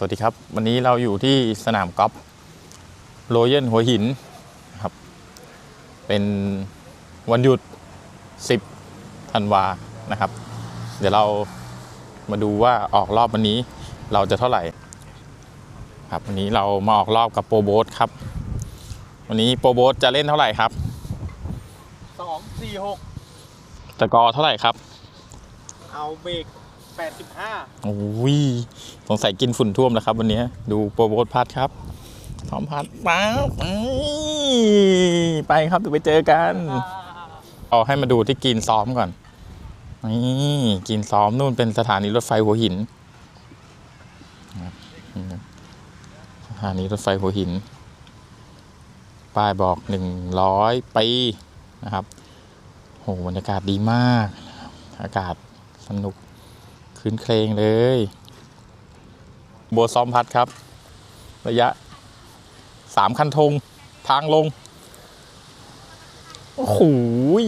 สวัสดีครับ วันนี้เราอยู่ที่สนามกอล์ฟโรเยนหัวหินนะครับ เป็นวันหยุด 10ธันวานะครับ เดี๋ยวเรามาดูว่าออกรอบวันนี้เราจะเท่าไหร่ ครับวันนี้เรามาออกรอบกับโปรโบสครับ วันนี้โปรโบสจะเล่นเท่าไหร่ครับสองสี่หกตะกอร์เท่าไหร่ครับ เอาเบรก แปดสิบห้าโอ้ยสงสัยกินฝุ่นท่วมแล้วครับ วันนี้ดูโปรโบสพัดครับพร้อมพัดป๊าบเอ้ยไปครับเดี๋ยวไปเจอกันเอาให้มาดูที่กินซ้อมก่อนนี่กินซ้อมนู่นเป็นสถานีรถไฟหัวหินนะครับสถานีรถไฟหัวหิน ป้ายบอกหนึ่งร้อยปีนะครับโหบรรยากาศดีมาก อากาศสนุก คืนเคลงเลย โบซ้อมพัดครับ ระยะสามคันธงทางลง โอ้โห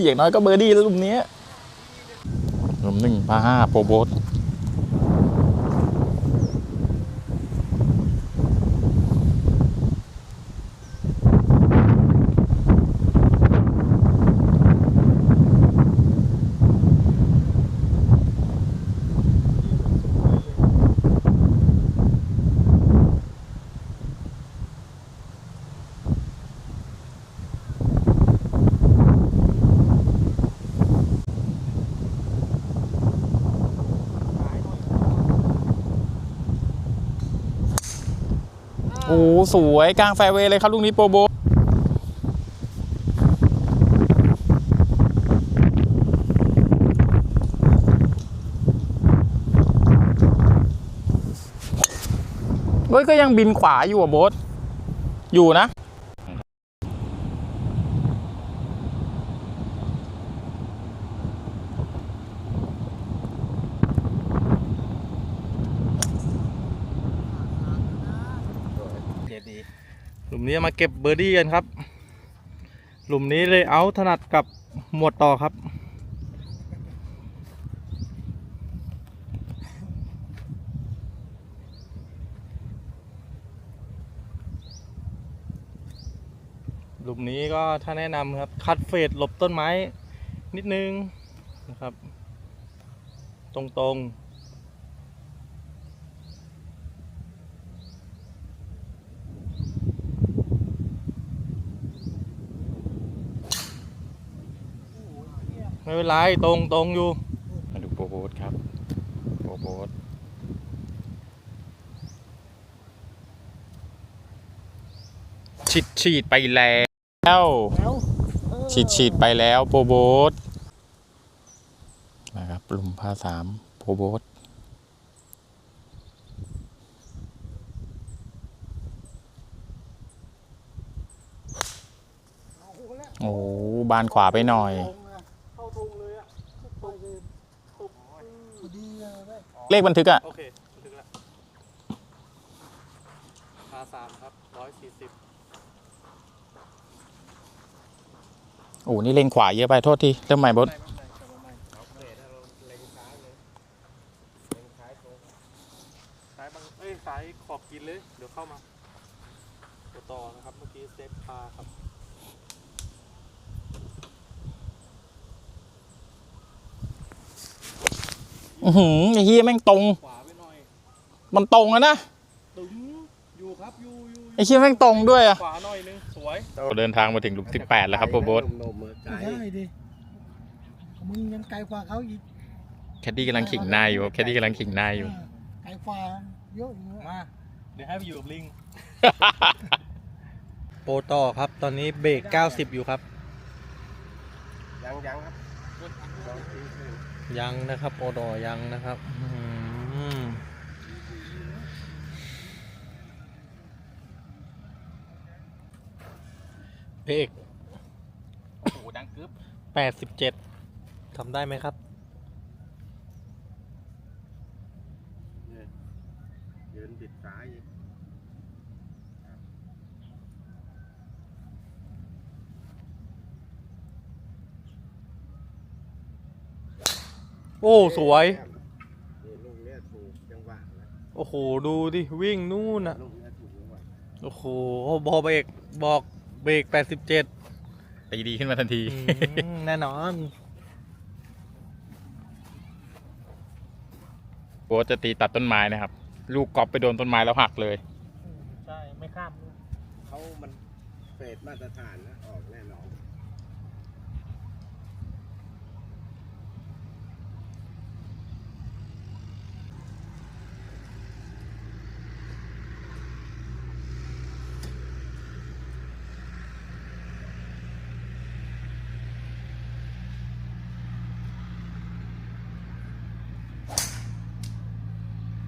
อย่างน้อยก็เบอร์ดี้แล้วลุมนี้ลุมหนึ่งพาห้าโปรโบส โอ้โหสวยกลางแฟร์เวย์เลยครับลูกนี้โปรโบเฮ้ยก็ยังบินขวาอยู่อะโบสอยู่นะ เจ็ดดีหลุ มนี้มาเก็บเบอร์ดี้กันครับ หลุมนี้เลยเอาถนัดกับหมวดต่อครับ หลุมนี้ก็ถ้าแนะนำครับ คัดเฟดหลบต้นไม้นิดนึงนะครับ ตรงๆ ไม่เป็นไรตรงตรงอยู่ มาดูโปรโบสครับโปรโบสฉีดฉีดไปแล้วฉีดฉีดไปแล้วโปรโบสนะครับหลุมผ้าสามโปรโบสโอ้โหบานขวาไปหน่อย เข้าตรงเลยอะ เลขบันทึกอะโอเคถึงแล้วพาสามครับร้อยสี่สิบโอ้โหนี่เลนขวาเยอะไปโทษทีเริ่มใหม่บดซ้ายบางเอ้ยซ้ายขอบกินเลย เดี๋ยวเข้ามาตัวต่อนะครับ เมื่อกี้เซฟพาครับ อือหือไอ้เฮียแม่งตรง ขวาไปหน่อยมันตรงอะนะตึงอยู่ครับอยู่อยู่ไอ้เฮียแม่งตรงด้วยอะขวาหน่อยนึงสวยเราเดินทางมาถึงหลุมที่แปดแล้วครับโปรโบสไม่ได้ดิมึงยังไกลกว่าเขาอีกแคดดี้กำลังขิงนายอยู่ครับแคดดี้กำลังขิงนายอยู่เออไกลกว่าเยอะอยู่นะมาเดี๋ยวให้ไปอยู่กับลิงโปรต่อครับ ตอนนี้เบรก 90 อยู่ครับ ยังยังครับ ยังนะครับโปรต่อยังนะครับอืมเบรกโอ้โหดังกึ๊บแปดสิบเจ็ดทำได้ไหมครับยืนบิดซ้าย โอ้สวย นี่ลูกเนี้ยถูกจังหวะนะโโอ้โห ดูดิ วิ่งนู่นอะ ลูกเนี้ยถูกแล้วว่ะโอ้โหบอกเบรกบอกเบรกแปดสิบเจ็ดตีดีขึ้นมาทันที แน่นอน โบ๊ทจะตีตัดต้นไม้นะครับ ลูกกอล์ฟไปโดนต้นไม้แล้วหักเลย ใช่ ไม่ข้าม เขามันเฟดมาตรฐานนะออกแน่นอน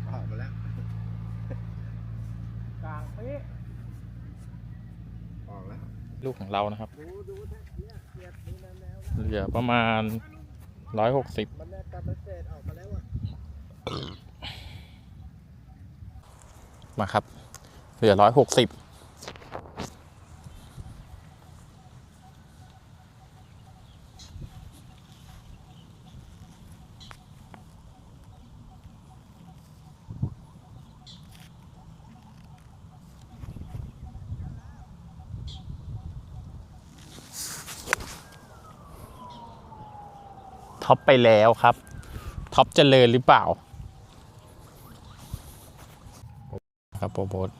ออกมาแล้ว กลางเป๊ะออกแล้วลูกของเรานะครับดูดูเนี่ยเสียบดูแนวแนวเหลือประมาณร้อยหกสิบมันแน่ตัดมันเฟดออกมาแล้วอะมาครับ เหลือร้อยหกสิบ ท็อปไปแล้วครับ ท็อปเจริญหรือเปล่า ครับโปรโบท